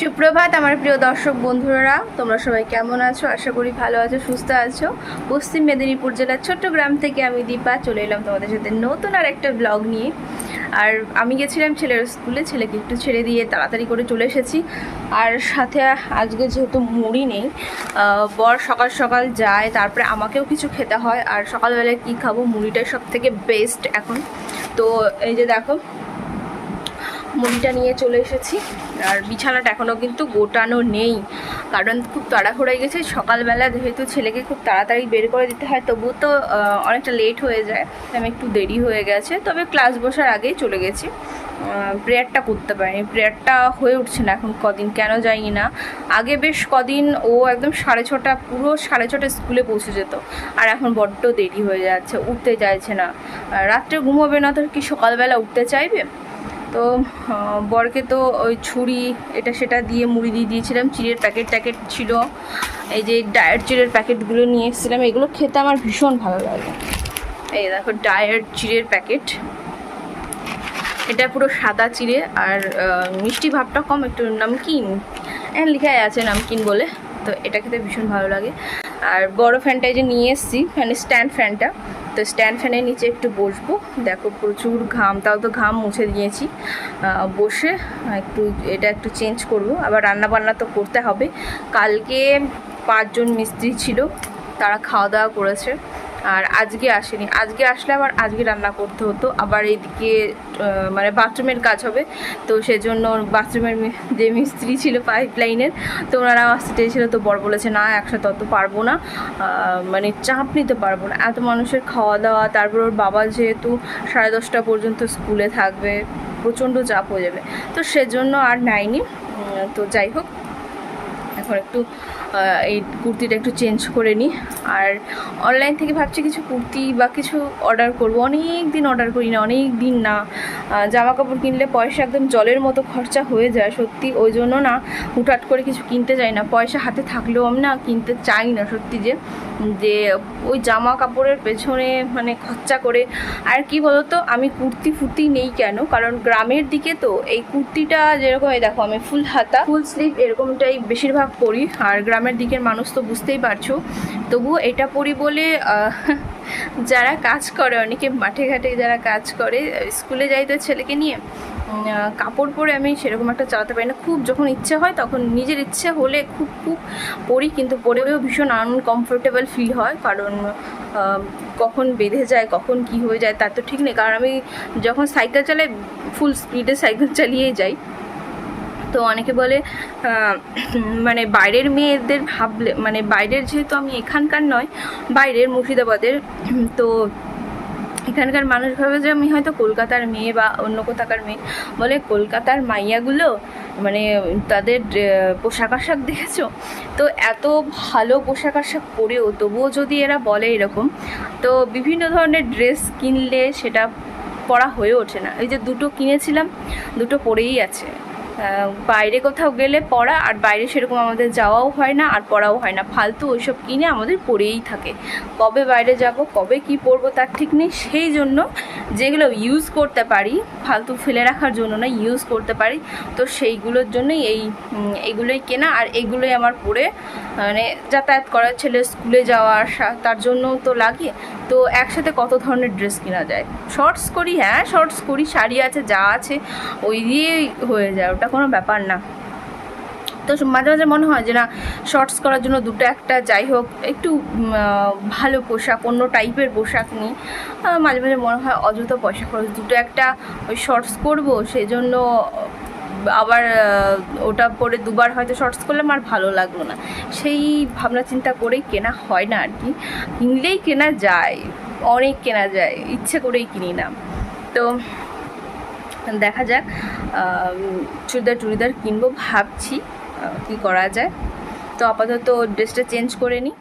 সুপ্রভাত আমার প্রিয় দর্শক বন্ধুরা, তোমরা সবাই কেমন আছো? আশা করি ভালো আছো, সুস্থ আছো। পশ্চিম মেদিনীপুর জেলার ছোট্ট গ্রাম থেকে আমি দীপা, চলে এলাম তোমাদের সাথে নতুন আর একটা ব্লগ নিয়ে। আর আমি গেছিলাম ছেলের স্কুলে, ছেলেকে একটু ছেড়ে দিয়ে তাড়াতাড়ি করে চলে এসেছি। আর সাথে আজকে যেহেতু মুড়ি নেই বর সকাল সকাল যায়, তারপরে আমাকেও কিছু খেতে হয়। আর সকালবেলায় কী খাব? মুড়িটাই সব থেকে বেস্ট এখন। তো এই যে দেখো, মুড়িটা নিয়ে চলে এসেছি। আর বিছানাটা এখনও কিন্তু গোটানো নেই। কারণ খুব তাড়াহুড়াই গেছে। সকালবেলা যেহেতু ছেলেকে খুব তাড়াতাড়ি বের করে দিতে হয়, তবুও তো অনেকটা লেট হয়ে যায়। আমি একটু দেরি হয়ে গেছে। তবে ক্লাস বসার আগেই চলে গেছি। প্রেয়ারটা করতে পারিনি। প্রেয়ারটা হয়ে উঠছে না এখন কদিন, কেন যাইনি না। আগে বেশ কদিন ও একদম সাড়ে ছটা, পুরো সাড়ে ছটা স্কুলে পৌঁছে যেত। আর এখন বড্ড দেরি হয়ে যাচ্ছে, উঠতে চাইছে না। রাত্রে ঘুমোবে না তো কি সকালবেলা উঠতে চাইবে? তো বরকে তো ওই ছুরি এটা সেটা দিয়ে মুড়ি দিয়ে দিয়েছিলাম, চিড়ের প্যাকেট ট্যাকেট ছিল, এই যে ডায়েট চিড়ের প্যাকেটগুলো নিয়ে এসেছিলাম, এগুলো খেতে আমার ভীষণ ভালো লাগে। এই দেখো, ডায়েট চিড়ের প্যাকেট। এটা পুরো সাদা চিড়ে আর মিষ্টি ভাবটা কম, একটু নামকিন। হ্যাঁ লেখাই আছে নামকিন বলে, তো এটা খেতে ভীষণ ভালো লাগে। আর বড় ফ্যানটা এই যে নিয়ে এসেছি ফ্যানের স্ট্যান্ড ফ্যানটা তো স্ট্যান্ড ফ্যানের নিচে একটু বসবো। দেখো প্রচুর ঘাম, তাও তো ঘাম মুছে দিয়েছি। বসে একটু এটা একটু চেঞ্জ করব। আবার রান্না বান্না তো করতে হবে। কালকে পাঁচজন মিস্ত্রি ছিল, তারা খাওয়া দাওয়া করেছে। আর আজকে আসেনি। আজকে আসলে আবার আজকে রান্না করতে হতো। আবার এইদিকে মানে বাথরুমের কাজ হবে। তো সেজন্য বাথরুমের যে মিস্ত্রি ছিল পাইপ লাইনের তো ওনারা আসতে চেয়েছিল। তো বর বলেছে, না, একসাথে অত পারব না। মানে চাপ নিতে পারব না। এত মানুষের খাওয়া দাওয়া তারপর ওর বাবা যেহেতু সাড়ে দশটা পর্যন্ত স্কুলে থাকবে, প্রচণ্ড চাপ হয়ে যাবে। তো সেজন্য আর নেয়নি। তো যাই হোক, এখন একটু এই কুর্তিটা একটু চেঞ্জ করে নিই আর অনলাইন থেকে ভাবছি কিছু কুর্তি বা কিছু অর্ডার করব। অনেক দিন অর্ডার করি না অনেক দিন না। জামা কাপড় কিনলে পয়সা একদম জলের মতো খরচা হয়ে যায়, সত্যি। ওই জন্য না হুটহাট করে কিছু কিনতে চাই না। পয়সা হাতে থাকলেও আমি না কিনতে চাই না, সত্যি যে। যে ওই জামা কাপড়ের পেছনে মানে খরচা করে। আর কি বলতো, আমি কুর্তি ফুর্তি নেই কেন? কারণ গ্রামের দিকে তো এই কুর্তিটা যেরকম দেখো আমি ফুল হাতা, ফুল স্লিভ এরকমটাই বেশিরভাগ পরি। আর গ্রামের দিকের মানুষ তো বুঝতেই পারছ। তবুও এটা পরি বলে যারা কাজ করে, অনেকে মাঠে ঘাটে যারা কাজ করে, স্কুলে যাই তো ছেলেকে নিয়ে কাপড় পরে আমি সেরকম একটা চালাতে পারি না। খুব যখন ইচ্ছে হয় তখন নিজের ইচ্ছে হলে খুব খুব পরি, কিন্তু পরেও ভীষণ আনকমফোর্টেবল ফিল হয়। কারণ কখন বেঁধে যায়, কখন কি হয়ে যায়, তার তো ঠিক নেই। কারণ আমি যখন সাইকেল চালাই ফুল স্পিডে সাইকেল চালিয়েই যাই। তো অনেকে বলে মানে বাইরের মেয়েদের ভাবলে মানে বাইরের যেহেতু আমি এখানকার নয়, বাইরের মুর্শিদাবাদের, তো এখানকার মানুষ ভাবে যে আমি হয়তো কলকাতার মেয়ে বা অন্য কোথাকার মেয়ে। বলে কলকাতার মাইয়াগুলো মানে তাদের পোশাক আশাক দেখেছ? তো এত ভালো পোশাক আশাক পরেও তবুও যদি এরা বলে এরকম, তো বিভিন্ন ধরনের ড্রেস কিনলে সেটা পরা হয়ে ওঠে না। এই যে দুটো কিনেছিলাম, দুটো পরেই আছে। বাইরে কোথাও গেলে পড়া আর বাইরে সেরকম আমাদের যাওয়াও হয় না আর পড়াও হয় না। ফালতু ওইসব কিনে আমাদের পড়েই থাকে। কবে বাইরে যাব, কবে কি পরবো তার ঠিক নেই। সেই জন্য যেগুলো ইউজ করতে পারি, ফালতু ফেলে রাখার জন্য না ইউজ করতে পারি, তো সেইগুলোর জন্যই এই এগুলোই কেনা আর এগুলোই আমার পরে মানে যাতায়াত করার ছেলে স্কুলে যাওয়া, আসা, তার জন্য তো লাগে। তো একসাথে কত ধরনের ড্রেস কেনা যায়? শর্টস করি হ্যাঁ শর্টস করি, শাড়ি আছে, যা আছে, ওই দিয়েই হয়ে যায়। ওটা কোনো ব্যাপার না। তো মাঝে মাঝে মনে হয় যে না শর্টস করার জন্য দুটো একটা যাই হোক, একটু ভালো পোশাক, অন্য টাইপের পোশাক নিই মাঝে মাঝে মনে হয় অযথা পয়সা খরচ। দুটো একটা ওই শর্টস করব সেই জন্য আবার ওটা পরে দুবার হয়তো শর্টস করলাম আর ভালো লাগল না। সেই ভাবনা চিন্তা করেই কেনা হয় না আর কি কিনলেই কেনা যায়, অনেক কেনা যায়, ইচ্ছে করেই কিনি না। তো দেখা যাক চুড়িদার টুড়িদার কিনবো, ভাবছি কি করা যায়। তো আপাতত ড্রেসটা চেঞ্জ করে নিই।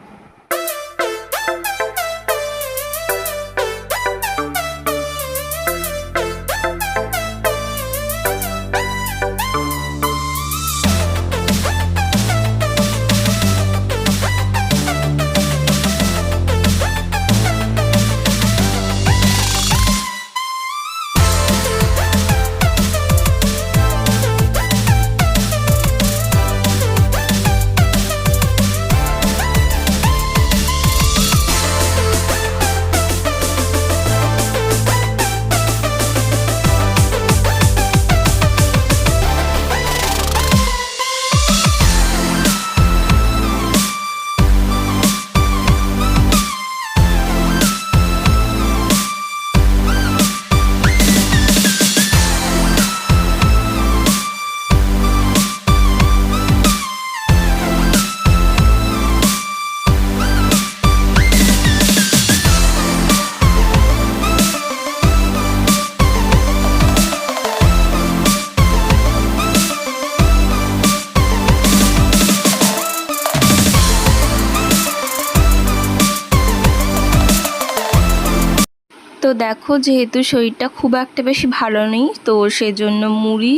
দেখো যেহেতু শরীরটা খুব একটা বেশি ভালো নেই, তো সেজন্য মুড়ি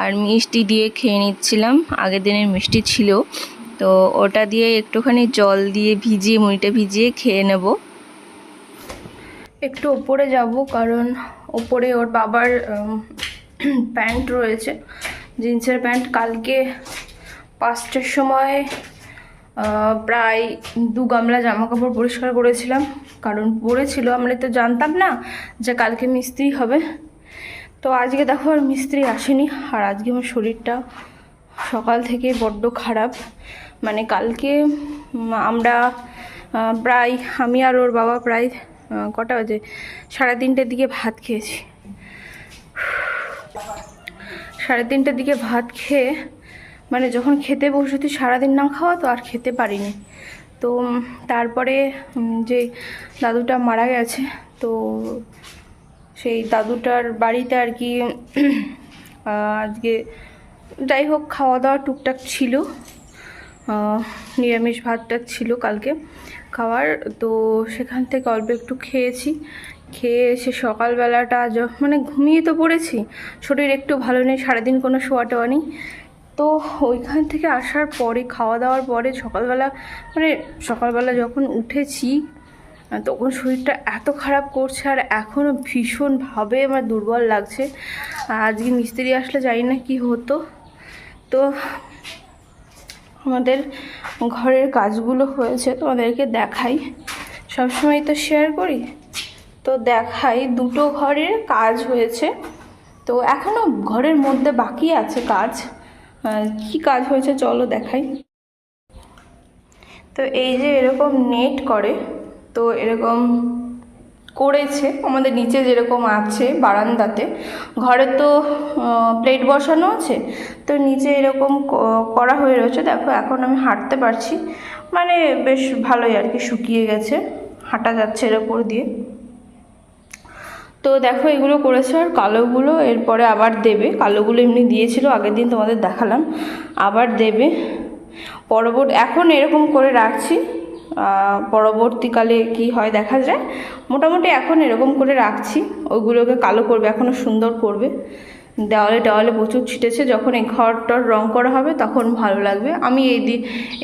আর মিষ্টি দিয়ে খেয়ে নিচ্ছিলাম। আগের দিনের মিষ্টি ছিল। তো ওটা দিয়ে একটুখানি জল দিয়ে ভিজিয়ে, মুড়িটা ভিজিয়ে খেয়ে নেব। একটু ওপরে যাব কারণ ওপরে ওর বাবার প্যান্ট রয়েছে। জিন্সের প্যান্ট কালকে পাঁচটার সময় প্রায় দু গামলা জামা কাপড় পরিষ্কার করেছিলাম। কারণ পড়েছিল, আমরা তো জানতাম না যে কালকে মিস্ত্রি হবে। তো আজকে দেখো আর মিস্ত্রি আসেনি। আর আজকে আমার শরীরটা সকাল থেকে বড্ড খারাপ। মানে কালকে আমরা প্রায় আমি আর ওর বাবা প্রায় কটা বাজে? সাড়ে তিনটের দিকে ভাত খেয়েছি। সাড়ে তিনটের দিকে ভাত খেয়ে মানে যখন খেতে বসেছি, সারাদিন না খাওয়া তো আর খেতে পারিনি। তো তারপরে যে দাদুটা মারা গেছে, তো সেই দাদুটার বাড়িতে আর কি আজকে যাই হোক খাওয়া দাওয়া টুকটাক ছিল। নিরামিষ ভাতটা ছিল কালকে খাওয়ার। তো সেখান থেকে অল্প একটু খেয়েছি। খেয়ে এসে সকালবেলাটা মানে ঘুমিয়ে তো পড়েছি। শরীর একটু ভালো নেই, সারাদিন কোনো শোয়া টোয়া নেই। তো ওইখান থেকে আসার পরে খাওয়া দাওয়ার পরে সকালবেলা মানে সকালবেলা যখন উঠেছি তখন শরীরটা এত খারাপ করছে আর এখনও ভীষণভাবে আমার দুর্বল লাগছে। আজকে মিস্ত্রি আসলে জানি না কি হতো। তো আমাদের ঘরের কাজগুলো হয়েছে তো তোমাদেরকে দেখাই। সবসময় তো শেয়ার করি। তো দেখাই, দুটো ঘরের কাজ হয়েছে। তো এখনও ঘরের মধ্যে বাকি আছে কাজ। কি কাজ হয়েছে চলো দেখাই। তো এই যে এরকম নেট করে, তো এরকম করেছে, আমাদের নিচে যেরকম আছে বারান্দাতে, ঘরে তো প্লেট বসানো আছে, তো নিচে এরকম করা হয়ে রয়েছে, দেখো এখন আমি হাঁটতে পারছি। মানে বেশ ভালোই আর কি, শুকিয়ে গেছে, হাঁটা যাচ্ছে এর ওপর দিয়ে। তো দেখো এগুলো করেছে আর কালোগুলো এরপরে আবার দেবে। কালোগুলো এমনি দিয়েছিল, আগের দিন তোমাদের দেখালাম। আবার দেবে। পরবর্তী, এখন এরকম করে রাখছি। পরবর্তীকালে কি হয় দেখা যায়। মোটামুটি এখন এরকম করে রাখছি। ওইগুলোকে কালো করবে এখনও সুন্দর করবে। দেওয়ালে দেওয়ালে প্রচুর ছিটেছে, যখন এই ঘরটার রং করা হবে তখন ভালো লাগবে। আমি এই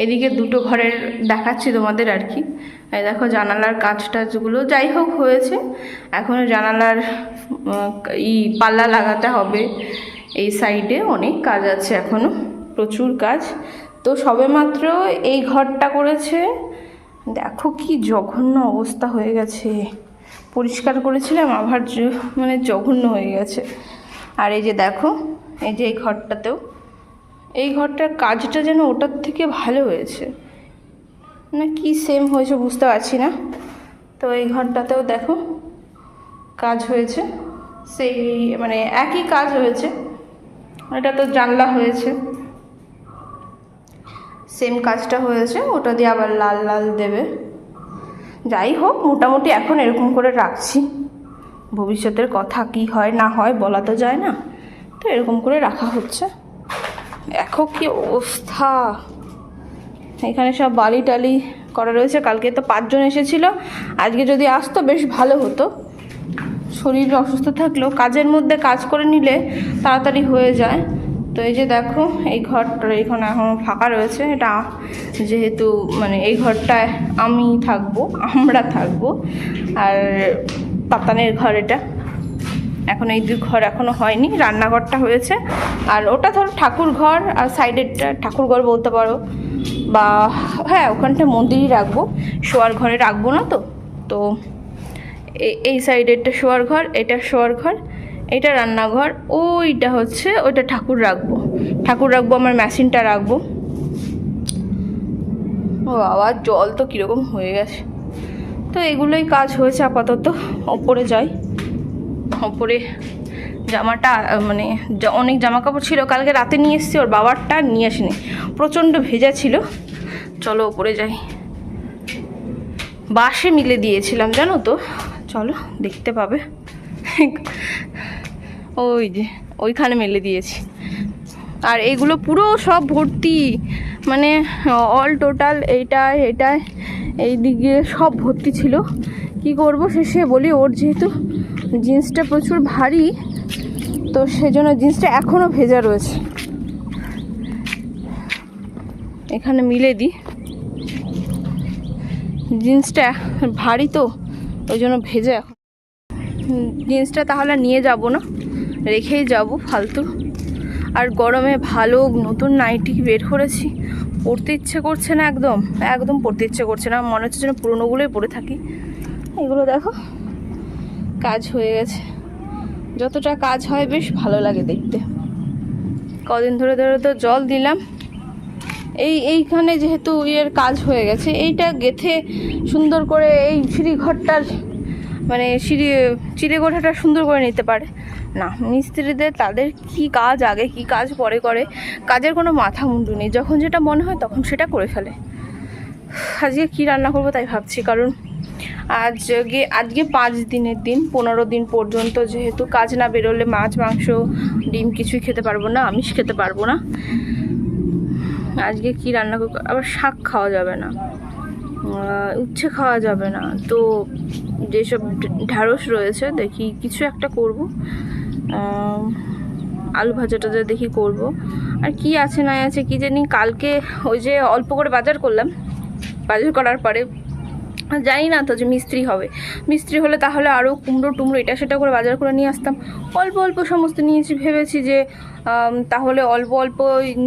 এদিকে দুটো ঘরের দেখাচ্ছি তোমাদের আর কি। এই দেখো জানালার কাজ টাজগুলো যাই হোক হয়েছে। এখনও জানালার ই পাল্লা লাগাতে হবে। এই সাইডে অনেক কাজ আছে এখনও প্রচুর কাজ। তো সবেমাত্র এই ঘরটা করেছে। দেখো কি জঘন্য অবস্থা হয়ে গেছে। পরিষ্কার করেছিলাম, আবার মানে জঘন্য হয়ে গেছে। আর এই যে দেখো, এই যে এই ঘরটাতেও, এই ঘরটার কাজটা যেন ওটার থেকে ভালো হয়েছে। না কি সেম হয়েছে বুঝতে পারছি না। তো এই ঘরটাতেও দেখো কাজ হয়েছে। সেই মানে একই কাজ হয়েছে। এটা তো জানলা হয়েছে। সেম কাজটা হয়েছে, ওটা দিয়ে আবার লাল লাল দেবে। যাই হোক, মোটামুটি এখন এরকম করে রাখছি। ভবিষ্যতের কথা কি হয় না হয় বলা তো যায় না। তো এরকম করে রাখা হচ্ছে। এখন কি অবস্থা। এখানে সব বালি টালি করা রয়েছে। কালকে তো পাঁচজন এসেছিল। আজকে যদি আসতো, বেশ ভালো হতো। শরীর অসুস্থ থাকলেও কাজের মধ্যে কাজ করে নিলে তাড়াতাড়ি হয়ে যায়। তো এই যে দেখো, এই ঘরটা এখানে এখন ফাঁকা রয়েছে। এটা যেহেতু মানে এই ঘরটায় আমি থাকব, আমরা থাকব। আর পাতানের ঘর এটা। এখন এই দুই ঘর এখনও হয়নি, রান্নাঘরটা হয়েছে। আর ওটা ধরো ঠাকুর ঘর, আর সাইডেরটা ঠাকুর ঘর বলতে পারো। বা হ্যাঁ ওখানটা মন্দিরই রাখব। শোয়ার ঘরে রাখব না তো। তো এই সাইডেরটা শোয়ার ঘর, এটা শোয়ার ঘর, এটা রান্নাঘর, ওইটা হচ্ছে, ওইটা ঠাকুর রাখব। ঠাকুর রাখব, আমার মেশিনটা রাখব। ও বাবা, জল তো কীরকম হয়ে গেছে। তো এগুলোই কাজ হয়েছে আপাতত, ওপরে যাই। ওপরে জামাটা মানে অনেক জামা কাপড় ছিল। কালকে রাতে নিয়ে এসেছি, ওর বাবারটা নিয়ে আসিনি। প্রচণ্ড ভেজা ছিল। চলো ওপরে যাই। বাসে মিলে দিয়েছিলাম, জানো তো? চলো, দেখতে পাবে। ওই যে, ওইখানে মেলে দিয়েছি। আর এগুলো পুরো সব ভর্তি। মানে অল টোটাল এইটায়, এটায় এই দিকে সব ভর্তি ছিল। কি করব শেষে বলি, ওর যেহেতু জিন্সটা প্রচুর ভারী, তো সেজন্য জিন্সটা এখনও ভেজা রয়েছে। এখানে মিলে দিই। জিন্সটা ভারী তো, ওই জন্য ভেজে এখন। জিন্সটা তাহলে নিয়ে যাব না, রেখেই যাব ফালতু। আর গরমে ভালো নতুন নাইটি বের করেছি, পরতে ইচ্ছে করছে না একদম একদম পরতে ইচ্ছে করছে না, মনে হচ্ছে যেন পুরোনোগুলোই পরে থাকি। এগুলো দেখো। কাজ হয়ে গেছে। যতটা কাজ হয় বেশ ভালো লাগে দেখতে। কদিন ধরে ধরে তো জল দিলাম। এই এইখানে যেহেতু ইয়ের কাজ হয়ে গেছে, এইটা গেথে সুন্দর করে এই সিঁড়ি ঘরটার মানে সিঁড়ি চিড়ে গোঠাটা সুন্দর করে নিতে পারে। না, মিস্ত্রিদের তাদের কি কাজ আগে, কি কাজ পরে করে, কাজের কোনো মাথা মুন্ডু নেই। যখন যেটা মনে হয় তখন সেটা করে ফেলে। আজকে কী রান্না করব তাই ভাবছি, কারণ আজকে আজকে পাঁচ দিনের দিন, পনেরো দিন পর্যন্ত যেহেতু কাজ না বেরোলে মাছ, মাংস, ডিম কিছুই খেতে পারব না, আমিষ খেতে পারব না। আজকে কি রান্না করব? আবার শাক খাওয়া যাবে না। উচ্ছে খাওয়া যাবে না। তো যেসব ঢ্যাঁড়স রয়েছে, দেখি কিছু একটা করব। আলু ভাজাটা যা দেখি করব। আর কি আছে না আছে, কি জানি, কালকে ওই যে অল্প করে বাজার করলাম। বাজার করার পরে জানি না তো যে মিস্ত্রি হবে। মিস্ত্রি হলে তাহলে আরও কুমড়ো টুমড়ো এটা সেটা করে বাজার করে নিয়ে আসতাম। অল্প অল্প সমস্ত নিয়েছি, ভেবেছি যে তাহলে অল্প অল্প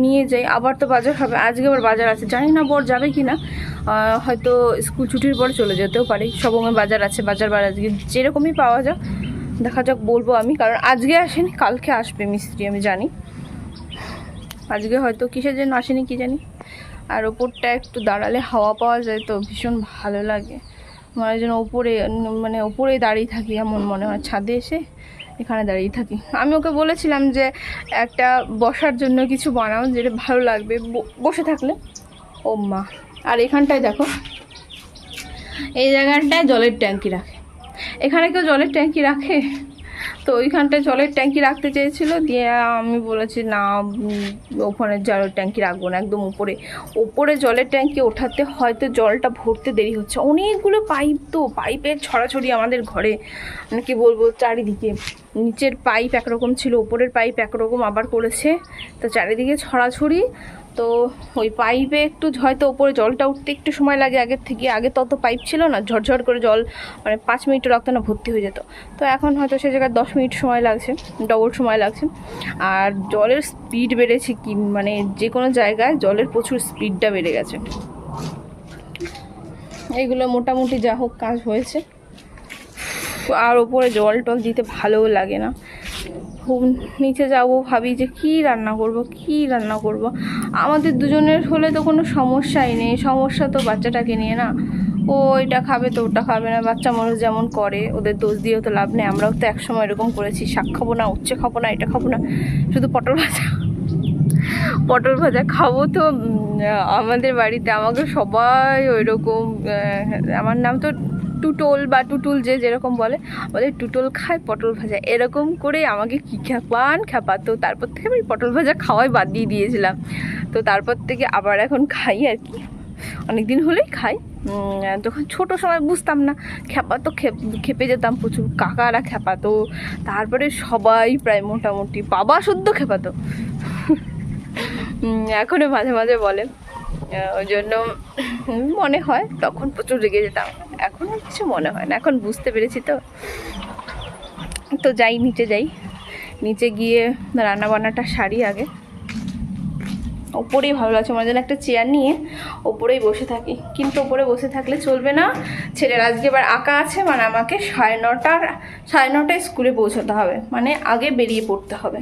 নিয়ে যাই। আবার তো বাজার হবে, আজকে আবার বাজার আছে। জানি না বর যাবে কি না হয়তো স্কুল ছুটির পর চলে যেতেও পারে। সবময় বাজার আছে, বাজার বার আজকে যেরকমই পাওয়া যাক। দেখা যাক বলব আমি, কারণ আজকে আসেনি, কালকে আসবে মিস্ত্রি, আমি জানি। আজকে হয়তো কিসের জন্য আসেনি, কি জানি। আর ওপরটা একটু দাঁড়ালে হাওয়া পাওয়া যায় তো ভীষণ ভালো লাগে। হয় যেন ওপরে মানে ওপরে দাঁড়িয়ে থাকি এমন মনে হয়, ছাদে এসে এখানে দাঁড়িয়ে থাকি। আমি ওকে বলেছিলাম যে একটা বসার জন্য কিছু বানাও যেটা ভালো লাগবে বসে থাকলে। ও মা, আর এখানটায় দেখো, এই জায়গাটায় জলের ট্যাঙ্কি রাখে। এখানে কেউ জলের ট্যাঙ্কি রাখে? তো ওইখানটায় জলের ট্যাঙ্কি রাখতে চেয়েছিল, দিয়ে আমি বলেছি, না ওখানে জলের ট্যাঙ্কি রাখব না, একদম উপরে। ওপরে জলের ট্যাঙ্কি ওঠাতে হয়তো জলটা ভরতে দেরি হচ্ছে। অনেকগুলো পাইপ তো, পাইপের ছড়াছড়ি আমাদের ঘরে মানে কি বলব, চারিদিকে। নিচের পাইপ একরকম ছিল ওপরের পাইপ একরকম আবার করেছে। তো চারিদিকে ছড়াছড়ি তো ওই পাইপে একটু হয়তো ওপরে জলটা উঠতে একটু সময় লাগে, আগের থেকে, আগে তত পাইপ ছিল না, ঝরঝর করে জল মানে পাঁচ মিনিট রাখতে না ভর্তি হয়ে যেত। তো এখন হয়তো সে জায়গায় দশ মিনিট সময় লাগছে, ডবল সময় লাগছে। আর জলের স্পিড বেড়েছে কি মানে যে কোনো জায়গায় জলের প্রচুর স্পিডটা বেড়ে গেছে। এইগুলো মোটামুটি যা হোক কাজ হয়েছে। আর ওপরে জল টল দিতে ভালোও লাগে না। নিচে যাব, ভাবি যে কি রান্না করব, কি রান্না করব। আমাদের দুজনের হলে তো কোনো সমস্যাই নেই, সমস্যা তো বাচ্চাটাকে নিয়ে না। ও এটা খাবে তো, ওটা খাবে না, বাচ্চা মানুষ যেমন করে, ওদের দোষ দিয়েও তো লাভ নেই। আমরাও তো একসময় এরকম করেছি, শাক খাব না, উচ্ছে খাব না, এটা খাব না, শুধু পটল ভাজা। পটল ভাজা খাব তো আমাদের বাড়িতে আমাকে সবাই ওই রকম আমার নাম তো টুটল বা টুটুল যে যেরকম বলে বলে টুটল খায় পটল ভাজা। এরকম করে আমাকে কী খ্যাপান খ্যাপাতো। তারপর থেকে আমি পটল ভাজা খাওয়াই বাদ দিয়ে দিয়েছিলাম। তো তারপর থেকে আবার এখন খাই আর কি। অনেক দিন হলেই খাই। তখন ছোট সময় বুঝতাম না খেপাতো খেপ- যেতাম প্রচুর। কাকারা খেপাতো তারপরে সবাই প্রায় মোটামুটি বাবা শুদ্ধ খেপাতো উম, এখনও মাঝে মাঝে বলে। ওই জন্য মনে হয় তখন প্রচুর রেগে যেতাম। এখন কিছু মনে হয় না, এখন বুঝতে পেরেছি তো। তো যাই, নিচে যাই। নিচে গিয়ে রান্না বান্নাটা সারি আগে। ওপরেই ভালো লাগছে জন্য একটা চেয়ার নিয়ে ওপরেই বসে থাকি। কিন্তু ওপরে বসে থাকলে চলবে না। ছেলের আজকে এবার আঁকা আছে মানে আমাকে সাড়ে নটার, সাড়ে নটায় স্কুলে পৌঁছাতে হবে। মানে আগে বেরিয়ে পড়তে হবে।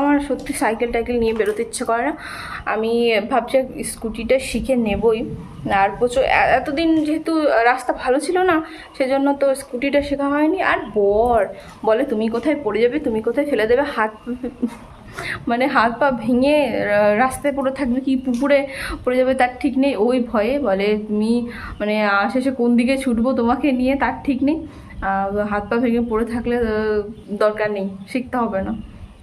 আমার সত্যি সাইকেল টাইকেল নিয়ে বেরোতে ইচ্ছে করে না। আমি ভাবছি স্কুটিটা শিখে নেবই। আর প্রচুর এতদিন যেহেতু রাস্তা ভালো ছিল না, সেজন্য তো স্কুটিটা শেখা হয়নি। আর বর, বলে, তুমি কোথায় পড়ে যাবে? তুমি কোথায় ফেলে দেবে? হাত মানে হাত পা ভেঙে রাস্তায় পড়ে থাকবে কি পুকুরে পড়ে যাবে তার ঠিক নেই। ওই ভয়ে বলে, তুমি মানে শেষে কোন দিকে ছুটবো তোমাকে নিয়ে তার ঠিক নেই। হাত পা ভেঙে পড়ে থাকলে দরকার নেই, শিখতে হবে না।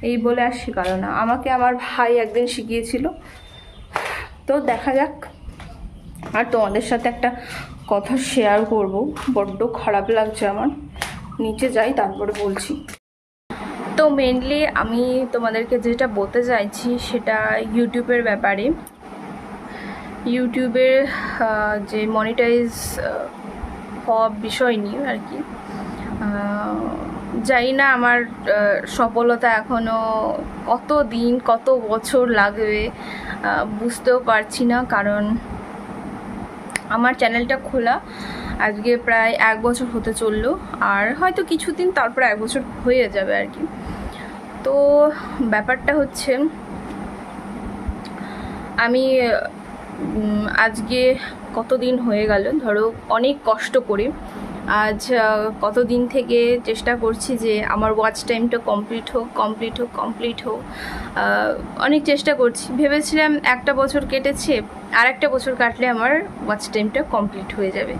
এই বলে আর শেখালো না। আমাকে আমার ভাই একদিন শিখিয়েছিল। তো দেখা যাক। আর তোমাদের সাথে একটা কথা শেয়ার করব। বড্ড খারাপ লাগছে আমার। নিচে যাই, তারপরে বলছি। তো মেনলি আমি তোমাদেরকে যেটা বলতে চাইছি, সেটা ইউটিউবের ব্যাপারে। ইউটিউবের যে মনিটাইজ হওয়া বিষয় নিয়ে আর কি। জানি না আমার সফলতা এখনও কত দিন, কত বছর লাগবে বুঝতেও পারছি না। কারণ আমার চ্যানেলটা খোলা, আজকে প্রায় এক বছর হতে চলল, আর হয়তো কিছুদিন তারপরে এক বছর হয়ে যাবে আর কি। তো ব্যাপারটা হচ্ছে, আমি আজকে কতদিন হয়ে গেল, ধরো অনেক কষ্ট করে আজ কতদিন থেকে চেষ্টা করছি যে আমার ওয়াচ টাইমটা কমপ্লিট হোক কমপ্লিট হোক কমপ্লিট হোক। অনেক চেষ্টা করছি। ভেবেছিলাম একটা বছর কেটেছে আর একটা বছর কাটলে আমার ওয়াচ টাইমটা কমপ্লিট হয়ে যাবে।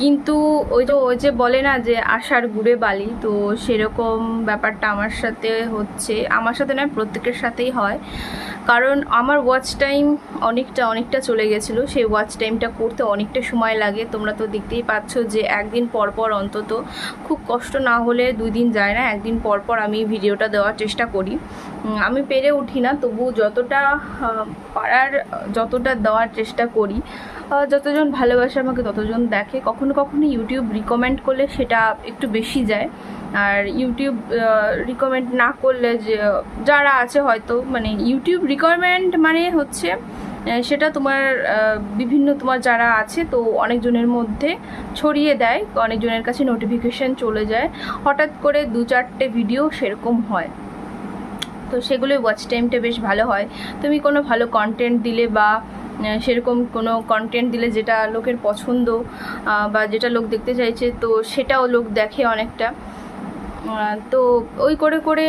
কিন্তু ওই তো ওই যে বলে না যে আশার গুড়ে বালি, তো সেরকম ব্যাপারটা আমার সাথে হচ্ছে, আমার সাথে নয়, প্রত্যেকের সাথেই হয়। কারণ আমার ওয়াচ টাইম অনেকটা অনেকটা চলে গেছিল। সেই ওয়াচ টাইমটা করতে অনেকটা সময় লাগে। তোমরা তো দেখতেই পাচ্ছ যে একদিন পর পর অন্তত খুব কষ্ট না হলে দুই দিন যায় না। একদিন পর পর আমি ভিডিওটা দেওয়ার চেষ্টা করি। আমি পেরে উঠি না তবু যতটা পারার, যতটা দেওয়ার চেষ্টা করি যতজন ভালোবাসে আমাকে ততজন দেখে। কখনো কখনো ইউটিউব রিকমেন্ড করলে সেটা একটু বেশি যায়। আর ইউটিউব রিকমেন্ড না করলে যে, যারা আছে হয়তো মানে ইউটিউব রিকমেন্ড মানে হচ্ছে সেটা তোমার বিভিন্ন তোমার যারা আছে, তো অনেকজনের মধ্যে ছড়িয়ে দেয়, অনেকজনের কাছে নোটিফিকেশান চলে যায়। হঠাৎ করে দু চারটে ভিডিও সেরকম হয়। তো সেগুলোই ওয়াচ টাইমটা বেশ ভালো হয়। তুমি কোনো ভালো কন্টেন্ট দিলে বা সেরকম কোনো কন্টেন্ট দিলে যেটা লোকের পছন্দ বা যেটা লোক দেখতে চাইছে, তো সেটাও লোক দেখে অনেকটা। তো ওই করে করে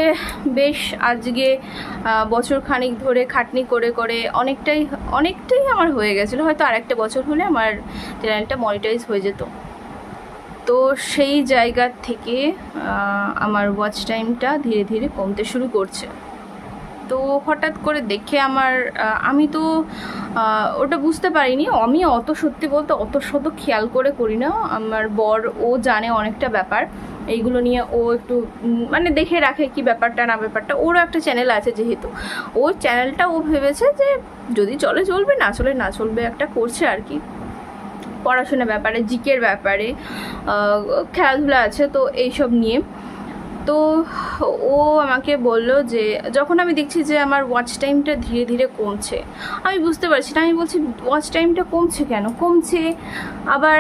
বেশ আজকে বছর খানিক ধরে খাটনি করে করে অনেকটাই অনেকটাই আমার হয়ে গেছিল। হয়তো আরেকটা বছর হলে আমার চ্যানেলটা মনিটাইজ হয়ে যেত। তো সেই জায়গা থেকে আমার ওয়াচ টাইমটা ধীরে ধীরে কমতে শুরু করছে। তো হঠাৎ করে দেখে আমার আমি তো ওটা বুঝতে পারিনি। আমি অত সত্যি বলতে অত শত খেয়াল করে করি না। আমার বর, ও জানে অনেকটা ব্যাপার। এইগুলো নিয়ে ও একটু মানে দেখে রাখে কি ব্যাপারটা, না ব্যাপারটা। ওরও একটা চ্যানেল আছে যেহেতু। ওর চ্যানেলটা ও ভেবেছে যে, যদি চলে চলবে, না চলে না চলবে একটা করছে আর কি। পড়াশোনার ব্যাপারে, জিকের ব্যাপারে খেলাধুলা আছে তো এইসব নিয়ে। তো ও আমাকে বলল যে, যখন আমি দেখছি যে আমার ওয়াচ টাইমটা ধীরে ধীরে কমছে, আমি বুঝতে পারছি না। আমি বলছি ওয়াচ টাইমটা কমছে কেন? কমছে আবার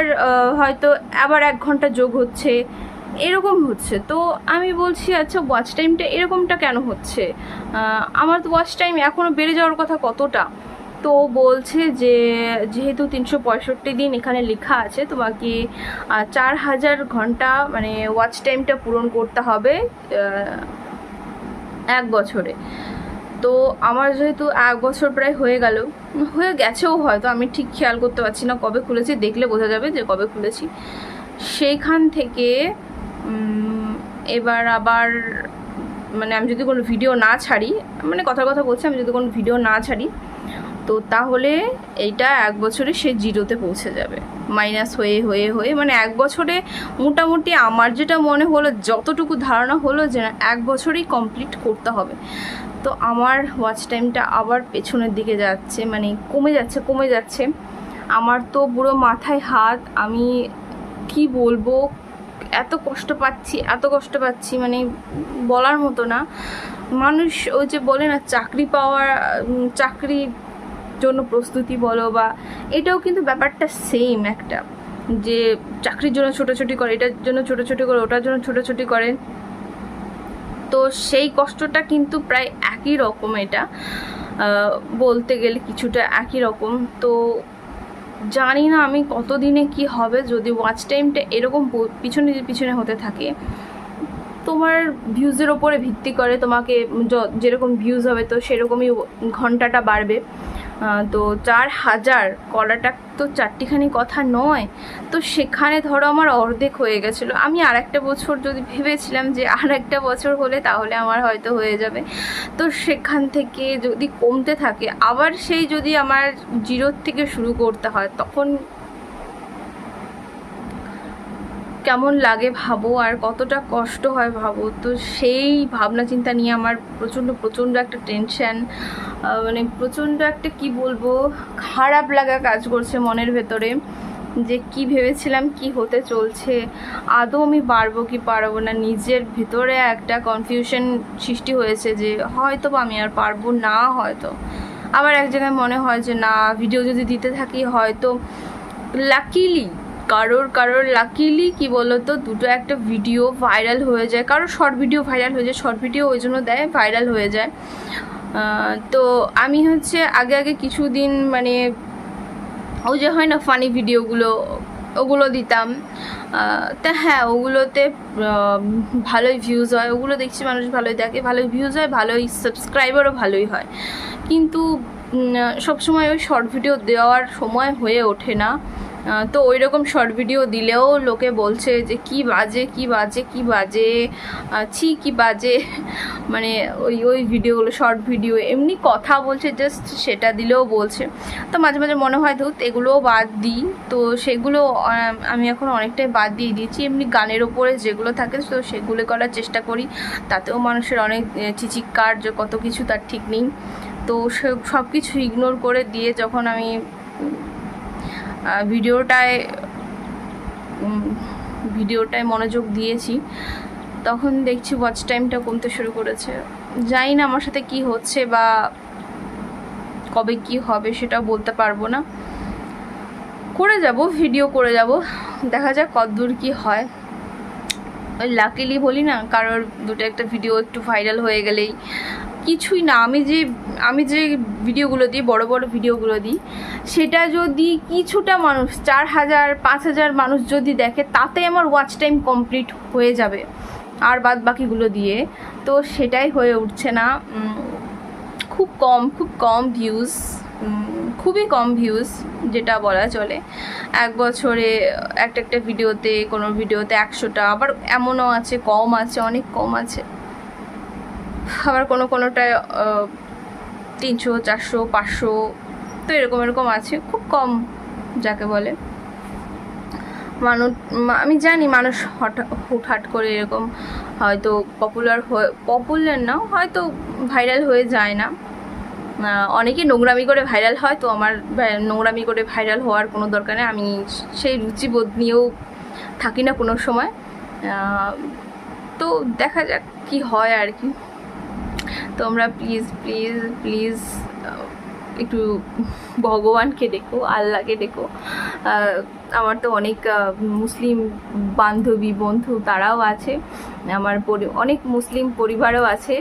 হয়তো আবার এক ঘণ্টা যোগ হচ্ছে, এরকম হচ্ছে। তো আমি বলছি আচ্ছা ওয়াচ টাইমটা এরকমটা কেন হচ্ছে? আমার তো ওয়াচ টাইম এখনও বেড়ে যাওয়ার কথা কতটা? তো বলছে যে, যেহেতু তিনশো পঁয়ষট্টি দিন এখানে লেখা আছে তোমাকে চার হাজার ঘণ্টা মানে ওয়াচ টাইমটা পূরণ করতে হবে এক বছরে। তো আমার যেহেতু এক বছর প্রায় হয়ে গেল, হয়ে গেছেও হয়তো, আমি ঠিক খেয়াল করতে পারছি না কবে খুলেছি, দেখলে বোঝা যাবে যে কবে খুলেছি। সেইখান থেকে এবার আবার মানে আমি যদি কোনো ভিডিও না ছাড়ি মানে কথার কথা বলছি, আমি যদি কোনো ভিডিও না ছাড়ি তো তাহলে এইটা এক বছরে সে জিরোতে পৌঁছে যাবে। মাইনাস হয়ে হয়ে হয়ে মানে এক বছরে মোটামুটি আমার যেটা মনে হলো যতটুকু ধারণা হলো যে না, এক বছরেই কমপ্লিট করতে হবে। তো আমার ওয়াচ টাইমটা আবার পেছনের দিকে যাচ্ছে মানে কমে যাচ্ছে কমে যাচ্ছে। আমার তো পুরো মাথায় হাত আমি কি বলব এত কষ্ট পাচ্ছি এত কষ্ট পাচ্ছি মানে বলার মতো না। মানুষ ওই যে বলে না চাকরি পাওয়ার উম, চাকরির জন্য প্রস্তুতি বলো বা এটাও কিন্তু ব্যাপারটা সেম একটা, যে চাকরির জন্য ছোটাছুটি করে, এটার জন্য ছোটাছুটি করে, ওটার জন্য ছোটাছুটি করে। তো সেই কষ্টটা কিন্তু প্রায় একই রকম এটা বলতে গেলে কিছুটা একই রকম। তো জানি না আমি কতদিনে কি হবে, যদি ওয়াচ টাইমটা এরকম পিছনে পিছনে হতে থাকে, তোমার ভিউজের ওপরে ভিত্তি করে তোমাকে যেরকম ভিউজ হবে তো সেরকমই ঘন্টাটা বাড়বে। তো চার হাজার কলাটা তো চারটিখানি কথা নয়। তো সেখানে ধরো আমার অর্ধেক হয়ে গেছিল। আমি আর একটা বছর যদি ভেবেছিলাম যে আর একটা বছর হলে তাহলে আমার হয়তো হয়ে যাবে। তো সেখান থেকে যদি কমতে থাকে, আবার সেই যদি আমার জিরোর থেকে শুরু করতে হয়, তখন কেমন লাগে ভাবো আর কতটা কষ্ট হয় ভাবো, তো সেই ভাবনা চিন্তা নিয়ে আমার প্রচণ্ড প্রচণ্ড একটা টেনশন মানে প্রচণ্ড একটা কি বলব, খারাপ লাগা কাজ করছে মনের ভেতরে যে কি ভেবেছিলাম কি হতে চলছে, আদৌ আমি পারব কি পারব না, নিজের ভিতরে একটা কনফিউশন সৃষ্টি হয়েছে যে হয়তো আমি আর পারব না হয়তো। আবার এক জায়গায় মনে হয় যে না ভিডিও যদি দিতে থাকি হয়তো লাকিলি কারোর কারোর লাকিলি কি বলতো, দুটো একটা ভিডিও ভাইরাল হয়ে যায়। কারোর শর্ট ভিডিও ভাইরাল হয়ে যায় শর্ট ভিডিও ওই জন্য দেয় ভাইরাল হয়ে যায়। তো আমি হচ্ছে আগে আগে কিছুদিন মানে ওই যে হয় না ফানি ভিডিওগুলো ওগুলো দিতাম। তা হ্যাঁ ওগুলোতে ভালোই ভিউজ হয়। ওগুলো দেখছি মানুষ ভালোই দেখে। ভালোই ভিউজ হয়, ভালোই সাবস্ক্রাইবারও ভালোই হয়। কিন্তু সবসময় ওই শর্ট ভিডিও দেওয়ার সময় হয়ে ওঠে না। তো ওই রকম শর্ট ভিডিও দিলেও লোকে বলছে যে কি বাজে কি বাজে কি বাজে? ছি কি বাজে? মানে ওই ওই ভিডিওগুলো শর্ট ভিডিও এমনি কথা বলছে জাস্ট সেটা দিলেও বলছে। তো মাঝে মাঝে মনে হয় ধুত এগুলোও বাদ দিই। তো সেগুলো আমি এখন অনেকটাই বাদ দিয়ে দিয়েছি। এমনি গানের ওপরে যেগুলো থাকে তো সেগুলো করার চেষ্টা করি। তাতেও মানুষের অনেক আহ, চিচিৎকার যে কত কিছু তার ঠিক নেই। তো সব কিছু ইগনোর করে দিয়ে যখন আমি ভিডিওটায় ভিডিওটায় মনোযোগ দিয়েছি। তখন দেখছি ওয়াচ টাইমটা কমতে শুরু করেছে। জানি না আমার সাথে কি হচ্ছে বা কবে কি হবে সেটা বলতে পারব না। করে যাব ভিডিও করে যাব। দেখা যাক কতদূর কি হয়। ওই লাকিলি বলি না, কারোর দুটো একটা ভিডিও একটু ভাইরাল হয়ে গেলেই কিছুই না। আমি যে আমি যে ভিডিওগুলো দিই, বড় বড় ভিডিওগুলো দিই, সেটা যদি কিছুটা মানুষ, চার হাজার, পাঁচ হাজার মানুষ যদি দেখে, তাতে আমার ওয়াচ টাইম কমপ্লিট হয়ে যাবে আর বাদ বাকিগুলো দিয়ে। তো সেটাই হয়ে উঠছে না। খুব কম খুব কম ভিউজ খুবই কম ভিউজ যেটা বলা চলে। এক বছরে একটা একটা ভিডিওতে, কোনো ভিডিওতে একশোটা, আবার এমনও আছে, কম আছে, অনেক কম আছে। আবার কোনো কোনোটায় তিনশো, চারশো, পাঁচশো, তো এরকম এরকম আছে, খুব কম যাকে বলে। মানুষ আমি জানি মানুষ হঠাৎ হুটহাট করে এরকম হয়তো পপুলার হয়ে পপুলার না, হয়তো ভাইরাল হয়ে যায় না। অনেকে নোংরামি করে ভাইরাল হয়, তো আমার নোংরামি করে ভাইরাল হওয়ার কোনো দরকার নেই। আমি সেই রুচিবোধ নিয়েও থাকি না কোনো সময়। তো দেখা যাক কি হয় আর কি। তোমরা প্লিজ প্লিজ প্লিজ একটু ভগবানকে ডেকো আল্লাহকে আহ, আমার তো অনেক মুসলিম বান্ধবী বন্ধু তারাও আছে। আমার অনেক মুসলিম পরিবারও আছে।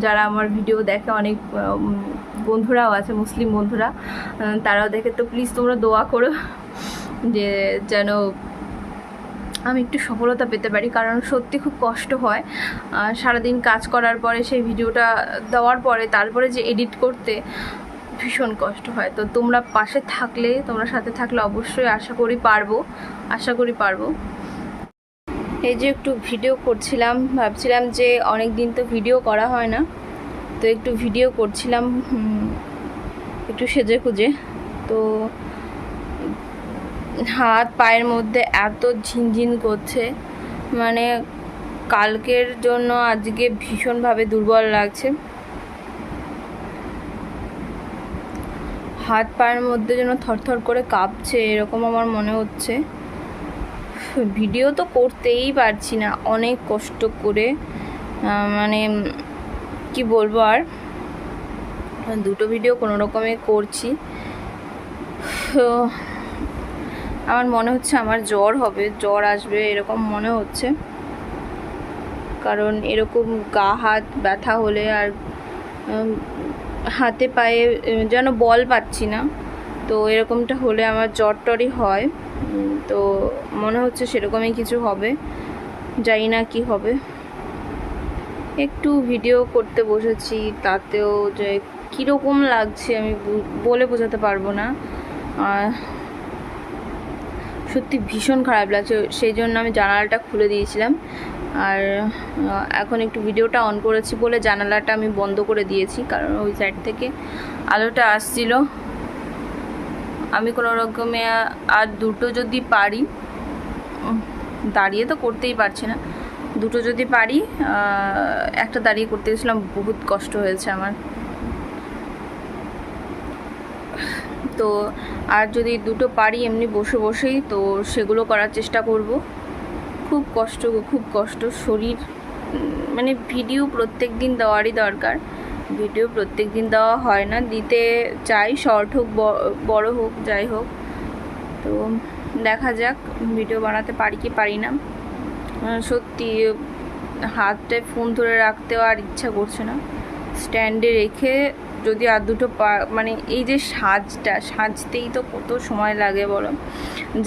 যারা আমার ভিডিও দেখে অনেক বন্ধুরাও আছে মুসলিম বন্ধুরা। তারাও দেখে। তো প্লিজ তোমরা দোয়া করো যে যেন আমি একটু সফলতা পেতে পারি, কারণ সত্যি খুব কষ্ট হয়। সারাদিন কাজ করার পরে, সেই ভিডিওটা দেওয়ার পরে, তারপরে যে এডিট করতে ভীষণ কষ্ট হয়। তো তোমরা পাশে থাকলে, তোমরা সাথে থাকলে অবশ্যই আশা করি পারব, আশা করি পারব। এই যে একটু ভিডিও করছিলাম, ভাবছিলাম যে অনেক দিন তো ভিডিও করা হয় না, তো একটু ভিডিও করছিলাম একটু সেজে খুঁজে তো হাত পায়ের মধ্যে এত ঝিনঝিন করছে। মানে কালকের জন্য আজকে ভীষণভাবে দুর্বল লাগছে। হাত পায়ের মধ্যে যেন থরথর করে কাঁপছে এরকম আমার মনে হচ্ছে। ভিডিও তো করতেই পারছি না, অনেক কষ্ট করে। মানে কি বলব আর? দুটো ভিডিও কোনো রকমে করছি আমার মনে হচ্ছে আমার জ্বর হবে, জ্বর আসবে এরকম মনে হচ্ছে। কারণ এরকম গা, হাত ব্যথা হলে আর হাতে পায়ে যেন বল পাচ্ছি না। তো এরকমটা হলে আমার জ্বর টরই হয় তো মনে হচ্ছে সেরকমই কিছু হবে। জানি না কি হবে। একটু ভিডিও করতে বসেছি, তাতেও যে কীরকম লাগছে আমি বলে বোঝাতে পারব না। সত্যি ভীষণ খারাপ লাগছে, সেই জন্য আমি জানালাটা খুলে দিয়েছিলাম। আর এখন একটু ভিডিওটা অন করেছি বলে জানালাটা আমি বন্ধ করে দিয়েছি, কারণ ওই সাইড থেকে আলোটা আসছিল। আমি কোনো রকমে আর দুটো যদি পারি দাঁড়িয়ে তো করতেই পারছি না। দুটো যদি পারি একটা দাঁড়িয়ে করতে গেছিলাম, বহুত কষ্ট হয়েছে আমার। তো আর যদি দুটো পারি এমনি বসে বসেই, তো সেগুলো করার চেষ্টা করব। খুব কষ্ট খুব কষ্ট। শরীর মানে ভিডিও প্রত্যেক দিন দেওয়ারই দরকার। ভিডিও প্রত্যেক দিন দেওয়া হয় না, দিতে চাই, শর্ট হোক বড় হোক, যাই হোক। তো দেখা যাক, ভিডিও বানাতে পারি কি পারি না। সত্যি, হাতটায় ফোন ধরে রাখতেও আর ইচ্ছা করছে না। স্ট্যান্ডে রেখে যদি আর দুটো পা মানে এই যে সাজটা, সাজতেই তো কত সময় লাগে বলো?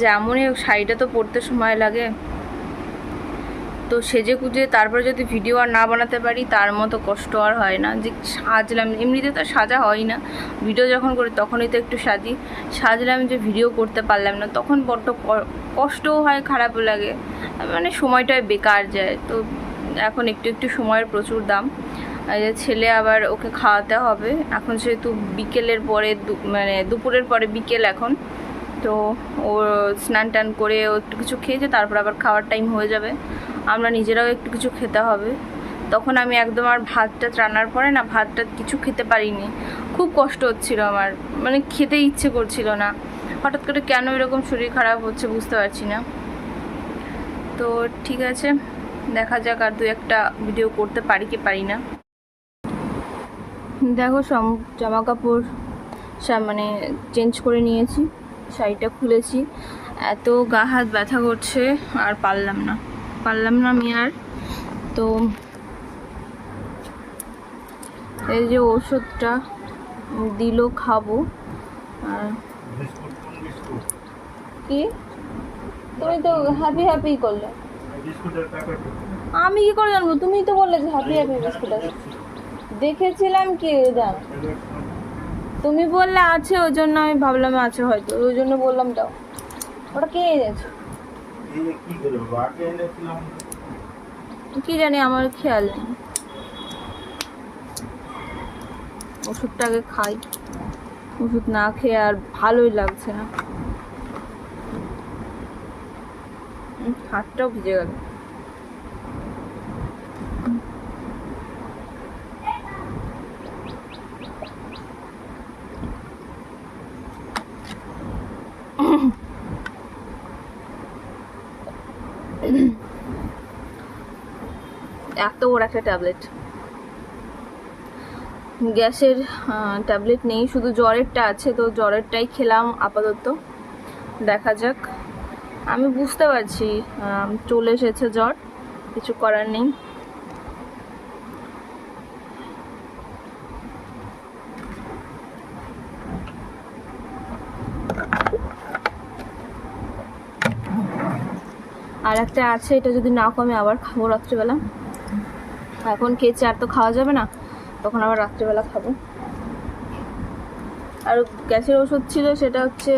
যেমনই শাড়িটা তো পরতে সময় লাগে। তো সেজে কুজে তারপরে যদি ভিডিও আর না বানাতে পারি, তার মতো কষ্ট আর হয় না। যে সাজলাম, এমনিতে তো সাজা হয় না। ভিডিও যখন করি, তখনই তো একটু সাজি। সাজলাম যে ভিডিও করতে পারলাম না, তখন বড্ড কষ্টও হয়, খারাপও লাগে। মানে সময়টা বেকার যায়। তো এখন একটু একটু সময়ের প্রচুর দাম। যে ছেলে আবার ওকে খাওয়াতে হবে। এখন যেহেতু বিকেলের পরে মানে দুপুরের পরে বিকেল এখন, তো ও স্নান টান করে ও একটু কিছু খেয়েছে, তারপর আবার খাওয়ার টাইম হয়ে যাবে। আমরা নিজেরাও একটু কিছু খেতে হবে। তখন আমি একদম আর ভাতটা রান্নার পরে না ভাতটা কিছু খেতে পারিনি। খুব কষ্ট হচ্ছিল আমার মানে খেতে ইচ্ছে করছিল না। হঠাৎ করে কেন এরকম শরীর খারাপ হচ্ছে বুঝতে পারছি না। তো ঠিক আছে, দেখা যাক আর দু একটা ভিডিও করতে পারি কি পারি না। দেখো সব জামা কাপড় মানে চেঞ্জ করে নিয়েছি শাড়িটা খুলেছি। এত গা হাত ব্যথা করছে আর পারলাম না। পারলাম না আমি আর। তো এই যে ওষুধটা দিল খাব। আর কি? তুমি তো হ্যাপি হ্যাপি করলে। আমি কি করে জানব? তুমিই তো বললে যে হ্যাপি হ্যাপি বিস্কুট আছে। দেখেছিলাম কি জান তুমি বললে আছে, ওই জন্য আমি ভাবলাম আছে হয়তো, ওই জন্য বললাম দাও। ওটা কে এনেছে? কি জানি, আমার খেয়াল নেই। ওষুধটা আগে খাই। ওষুধ না খেয়ে আর ভালোই লাগছে না। হাতটাও ভিজে গেল। বড় একটা ট্যাবলেট। গ্যাসের ট্যাবলেট নেই, শুধু জ্বরেরটা আছে, তো জ্বরেরটাই খেলাম আপাতত। দেখা যাক। আমি বুঝতে পারছি চলে এসেছে জ্বর, কিছু করার নেই। আর একটা আছে, এটা যদি না কমে আবার খাব রাত্রিবেলা। এখন খেয়েছি আর তো খাওয়া যাবে না, তখন আবার রাত্রিবেলা খাব। আর গ্যাসের ওষুধ ছিল সেটা হচ্ছে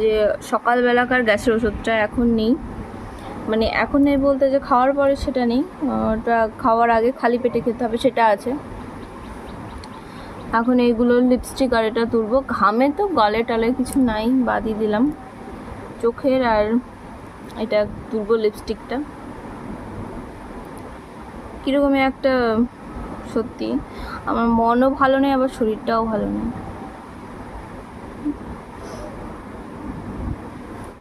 যে সকালবেলাকার গ্যাসের ওষুধটা এখন নেই। মানে এখন নেই বলতে যে খাওয়ার পরে সেটা নেই, ওটা খাওয়ার আগে খালি পেটে খেতে হবে সেটা আছে। এখন এইগুলো লিপস্টিক আর এটা তুলবো, ঘামে তো গলে টলে কিছু নাই, বাদই দিলাম। চোখের আর এটা তুলবো লিপস্টিকটা কীরকমই একটা সত্যি। আমার মনও ভালো নেই আবার শরীরটাও ভালো নেই।